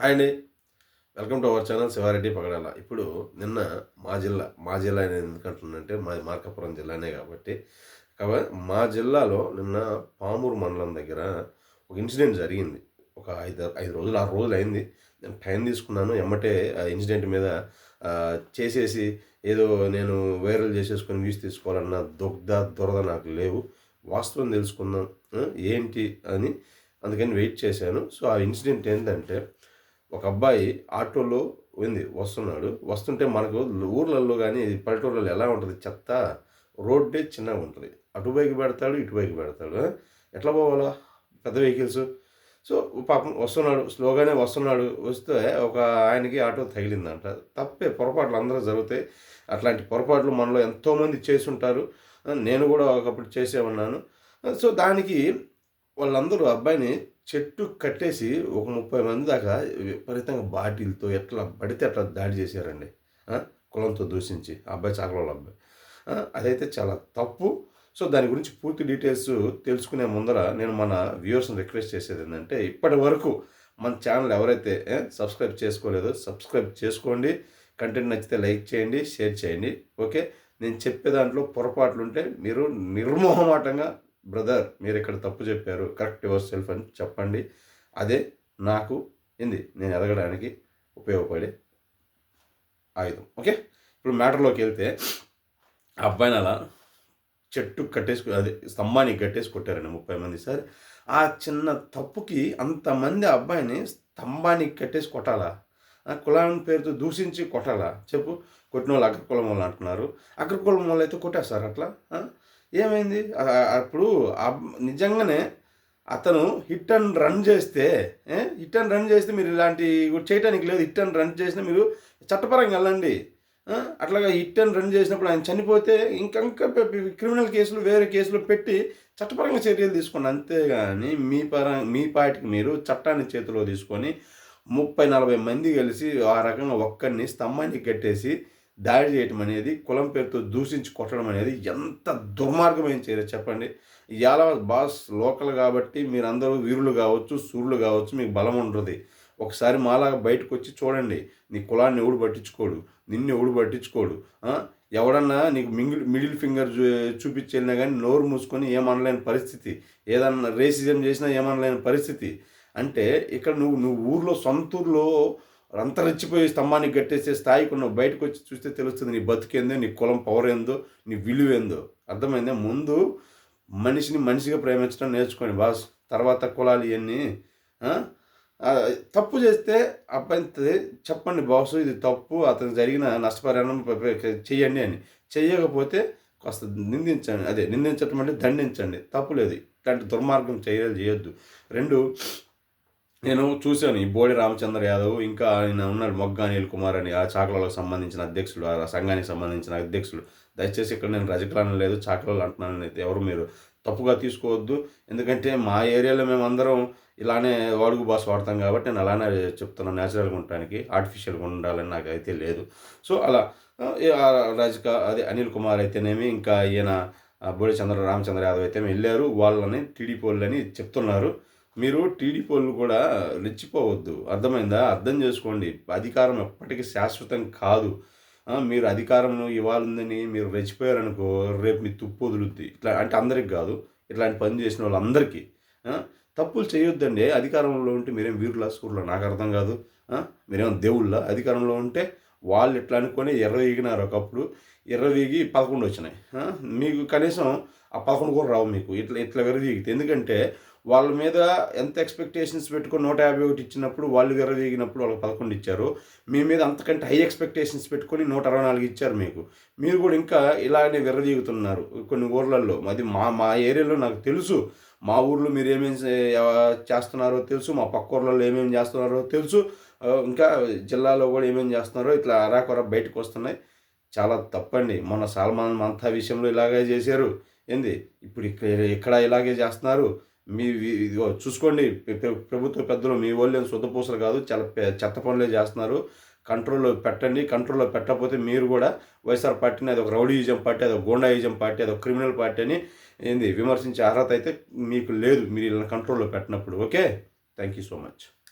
Hi అండి. Welcome to our channel Sivareddy Pagadala. ఇప్పుడు నిన్న మా జిల్లా మా జిల్లా అనేది ఎందుకంటున్నంటే మా మార్కాపురం జిల్లానే కాబట్టి. కాబట్టి మా జిల్లాలో నిన్న పామూరు మండలం దగ్గర ఒక ఇన్సిడెంట్ జరిగింది. ఒక ఐదు ఐదు రోజులు ఆరు రోజులు అయింది. నేను టైం తీసుకున్నాను. ఎమ్మటే ఆ ఇన్సిడెంట్ మీద చేసేసి ఏదో నేను వైరల్ చేసేసుకొని వ్యూస్ తీసుకోవాలన్న దుగ్ధ దురద నాకు లేవు. వాస్తవం తెలుసుకుందాం ఏంటి అని అందుకని వెయిట్ చేశాను. సో ఆ ఇన్సిడెంట్ ఏంటంటే ఒక అబ్బాయి ఆటోలో ఉంది వస్తున్నాడు. వస్తుంటే మనకు ఊర్లలో కానీ పల్లెటూర్లలో ఎలా ఉంటుంది? చెత్త రోడ్డే చిన్నగా ఉంటుంది. అటువైపు పెడతాడు ఇటువైపు పెడతాడు. ఎట్లా పోవాలా? పెద్ద వెహికల్స్. సో పాపం వస్తున్నాడు స్లోగానే వస్తున్నాడు. వస్తే ఒక ఆయనకి ఆటో తగిలిందంట. తప్పే పొరపాట్లు అందరూ జరుగుతాయి. అట్లాంటి పొరపాట్లు మనలో ఎంతోమంది చేసుంటారు నేను కూడా ఒకప్పుడు చేసే ఉన్నాను సో దానికి వాళ్ళందరూ అబ్బాయిని చెట్టు కట్టేసి ఒక ముప్పై మంది దాకా విపరీతంగా బాటిల్తో ఎట్లా పడితే అట్లా దాడి చేశారండి. కులంతో దూషించి ఆ అబ్బాయి చాకల అబ్బాయి. అదైతే చాలా తప్పు. సో దాని గురించి పూర్తి డీటెయిల్స్ తెలుసుకునే ముందర నేను మన వ్యూవర్స్ని రిక్వెస్ట్ చేసేది ఏంటంటే ఇప్పటి వరకు మన ఛానల్ ఎవరైతే సబ్స్క్రైబ్ చేసుకోలేదో సబ్స్క్రైబ్ చేసుకోండి. కంటెంట్ నచ్చితే లైక్ చేయండి షేర్ చేయండి. ఓకే? నేను చెప్పే దాంట్లో పొరపాట్లు ఉంటే మీరు నిర్మోహమాటంగా బ్రదర్ మీరు ఇక్కడ తప్పు చెప్పారు. కరెక్ట్ యువర్ సెల్ఫ్ అని చెప్పండి. అదే నాకు ఏంది నేను ఎదగడానికి ఉపయోగపడే ఆయుధం. ఓకే? ఇప్పుడు మ్యాటర్లోకి వెళ్తే ఆ అబ్బాయిని అలా చెట్టు కట్టేసుకు అదే స్తంభానికి కట్టేసి కొట్టారండి ముప్పై మంది. సార్ ఆ చిన్న తప్పుకి అంతమంది ఆ అబ్బాయిని స్తంభానికి కట్టేసి కొట్టాలా? కులాన్ని పేరుతో దూషించి కొట్టాలా? చెప్పు. కొట్టిన వాళ్ళు అగ్రకులం వాళ్ళు అంటున్నారు. అగ్రకులం వాళ్ళు అయితే కొట్టేస్తారు అట్లా? ఏమైంది? అప్పుడు నిజంగానే అతను హిట్ అండ్ రన్ చేస్తే హిట్ అండ్ రన్ చేస్తే మీరు ఇలాంటి చేయడానికి లేదు. హిట్ అండ్ రన్ చేసినా మీరు చట్టపరంగా వెళ్ళండి. అట్లాగా హిట్ అండ్ రన్ చేసినప్పుడు ఆయన చనిపోతే ఇంకా ఇంకా క్రిమినల్ కేసులు వేరే కేసులు పెట్టి చట్టపరంగా చర్యలు తీసుకోండి. అంతేగాని మీ పర మీ పాటికి మీరు చట్టాన్ని చేతిలో తీసుకొని ముప్పై నలభై మంది కలిసి ఆ రకంగా ఒక్కడిని స్తంభానికి కట్టేసి దాడి చేయటం అనేది కులం పేరుతో దూషించి కొట్టడం అనేది ఎంత దుర్మార్గమైన చర్య చెప్పండి. ఇవాళ బాస్ లోకల్ కాబట్టి మీరందరూ వీరులు కావచ్చు సూర్యులు కావచ్చు మీకు బలం ఉంటుంది. ఒకసారి మాలాగా బయటకు వచ్చి చూడండి నీ కులాన్ని ఎవడు పట్టించుకోడు నిన్ను ఎవడు పట్టించుకోడు ఎవడన్నా నీకు మింగిల్ మిడిల్ ఫింగర్ చూ చూపించెళ్ళినా కానీ నోరు మూసుకొని ఏమనలేని పరిస్థితి ఏదన్నా రేసిజం చేసినా ఏమనలేని పరిస్థితి. అంటే ఇక్కడ నువ్వు నువ్వు ఊర్లో సొంత అంతరించిపోయి స్తంభానికి కట్టేసే స్థాయికి నువ్వు బయటకు వచ్చి చూస్తే తెలుస్తుంది నీ బతికేందో నీ కులం పవర్ ఏందో నీ విలువ ఏందో అర్థమైందా? ముందు మనిషిని మనిషిగా ప్రేమించడం నేర్చుకోండి బాస్. తర్వాత కులాలు ఇవన్నీ తప్పు చేస్తే అబ్బాయి చెప్పండి బాసు ఇది తప్పు అతను జరిగిన నష్టపరిహారం చెయ్యండి అని. చెయ్యకపోతే కాస్త నిందించండి. అదే నిందించటం అంటే దండించండి. తప్పు లేదు. ఇట్లాంటి దుర్మార్గం చర్యలు చేయొద్దు. రెండు నేను చూశాను ఈ బోడి రామచంద్ర యాదవ్ ఇంకా ఆయన ఉన్నాడు మొగ్గ అనిల్ కుమార్ అని ఆ చాకలకు సంబంధించిన అధ్యక్షుడు ఆ సంఘానికి సంబంధించిన అధ్యక్షుడు దయచేసి ఇక్కడ నేను రజకులను లేదు చాకలలో అంటున్నాను. అయితే ఎవరు మీరు? తప్పుగా తీసుకోవద్దు. ఎందుకంటే మా ఏరియాలో మేము అందరం ఇలానే వాడుగు భాష వాడతాం కాబట్టి నేను అలానే చెప్తున్నాను న్యాచురల్గా ఉండటానికి ఆర్టిఫిషియల్గా ఉండాలని నాకు అయితే లేదు. సో అలా రజక అదే అనిల్ కుమార్ అయితేనేమి ఇంకా ఈయన బోడి చంద్ర రామచంద్ర యాదవ్ అయితే వెళ్ళారు. వాళ్ళని టీడీపీ వాళ్ళని చెప్తున్నారు. మీరు టీడీపీ వాళ్ళు కూడా రెచ్చిపోవద్దు. అర్థమైందా? అర్థం చేసుకోండి. అధికారం ఎప్పటికీ శాశ్వతం కాదు. మీరు అధికారం ఇవ్వాలని మీరు రెచ్చిపోయారనుకో రేపు మీ తుప్పు వదులుద్ది. ఇట్లా అంటే అందరికి కాదు. ఇట్లాంటి పని చేసిన వాళ్ళందరికీ. తప్పులు చేయొద్దండి. అధికారంలో ఉంటే మీరేం వీరులా సూర్యులా నాకు అర్థం కాదు. మీరేం దేవుళ్ళ? అధికారంలో ఉంటే వాళ్ళు ఇట్లా అనుకొని ఎర్ర వీగినారు ఒకప్పుడు. ఎర్ర వీగి పదకొండు వచ్చినాయి. మీకు కనీసం ఆ పదకొండు కూడా రావు మీకు. ఇట్లా ఇట్లా విరవీగితే ఎందుకంటే వాళ్ళ మీద ఎంత ఎక్స్పెక్టేషన్స్ పెట్టుకొని నూట యాభై ఒకటి ఇచ్చినప్పుడు వాళ్ళు విరవీగినప్పుడు వాళ్ళకి పదకొండు ఇచ్చారు. మీ మీద అంతకంటే హై ఎక్స్పెక్టేషన్స్ పెట్టుకొని నూట అరవై నాలుగు ఇచ్చారు మీకు. మీరు కూడా ఇంకా ఇలానే విర్రవీగుతున్నారు కొన్ని ఊర్లలో అది మా మా ఏరియాలో నాకు తెలుసు. మా ఊర్లో మీరు ఏమేమి చేస్తున్నారో తెలుసు. మా పక్క ఊర్లలో ఏమేమి చేస్తున్నారో తెలుసు. ఇంకా జిల్లాలో కూడా ఏమేమి చేస్తున్నారో ఇట్లా అరాకొర బయటకు వస్తున్నాయి. చాలా తప్పండి. మొన్న సల్మాన్ మంతా విషయంలో ఇలాగే చేశారు. ఏంది? ఇప్పుడు ఇక్కడ ఇక్కడ ఇలాగే చేస్తున్నారు. మీ ఇదిగో చూసుకోండి. పె- ప్రభుత్వ పెద్దలు మీ వాళ్ళు ఏం శుద్ధపూసలు కాదు చాలా చెత్త పనులే చేస్తున్నారు. కంట్రోల్లో పెట్టండి. కంట్రోల్లో పెట్టకపోతే మీరు కూడా వైఎస్ఆర్ పార్టీని అది ఒక రౌడీయిజం పార్టీ అది ఒక గోండాయిజం పార్టీ అది ఒక క్రిమినల్ పార్టీ అని ఏంది విమర్శించే అర్హత అయితే మీకు లేదు. మీరు ఇలా కంట్రోల్లో పెట్టినప్పుడు. Okay? Thank you so much.